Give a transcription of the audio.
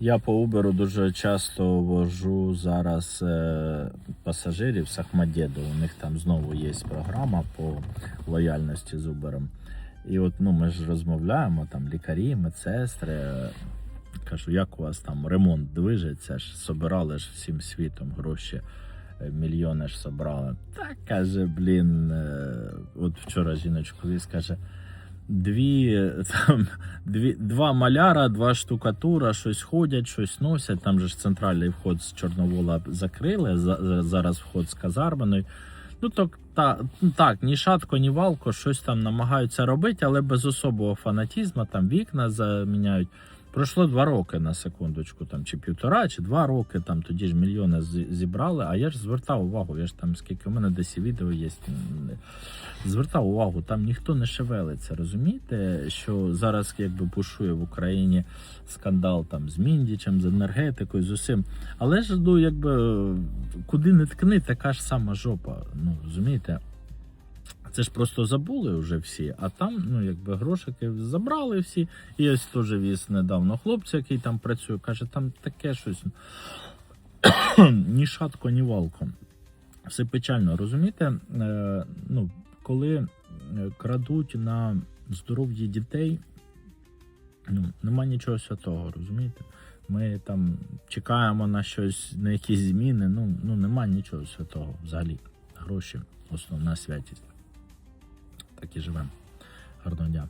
Я по Uber дуже часто вожу зараз е, пасажирів з Ахмадєду. У них там знову є програма по лояльності з Uber. І от ну, ми ж розмовляємо, там лікарі, медсестри. Кажу, як у вас там ремонт движеться? ж собирали ж всім світом гроші, е, мільйони ж собрали. Так каже, блін, е, от вчора жіночку віз, каже. Дві там дві, два маляра, два штукатура, щось ходять, щось носять. Там же ж центральний вход з Чорновола закрили. за- за- Зараз вход з казарменою. Ну так, та, так, ні шатко, ні валко, щось там намагаються робити, але без особого фанатізму, там вікна заміняють. Пройшло два роки на секундочку, там чи півтора, чи два роки. Там тоді ж мільйони зібрали. А я ж звертав увагу. Я ж там скільки у мене десь відео є. Звертав увагу, там ніхто не шевелиться. Розумієте, що зараз якби пушує в Україні скандал там з Міндічем, з енергетикою, з усім. Але ж ну, якби куди не ткни, така ж сама жопа. Ну розумієте? Це ж просто забули вже всі, а там, ну якби грошики забрали всі. І ось теж віз недавно хлопця, який там працює, каже, там таке щось ні шатко, ні валко. Все печально, розумієте? Е, ну, коли е, крадуть на здоров'ї дітей, ну, нема нічого святого, розумієте? Ми там чекаємо на щось, на якісь зміни. Ну, ну нема нічого святого взагалі. Гроші основна святість. Так і живемо. Гарного дня.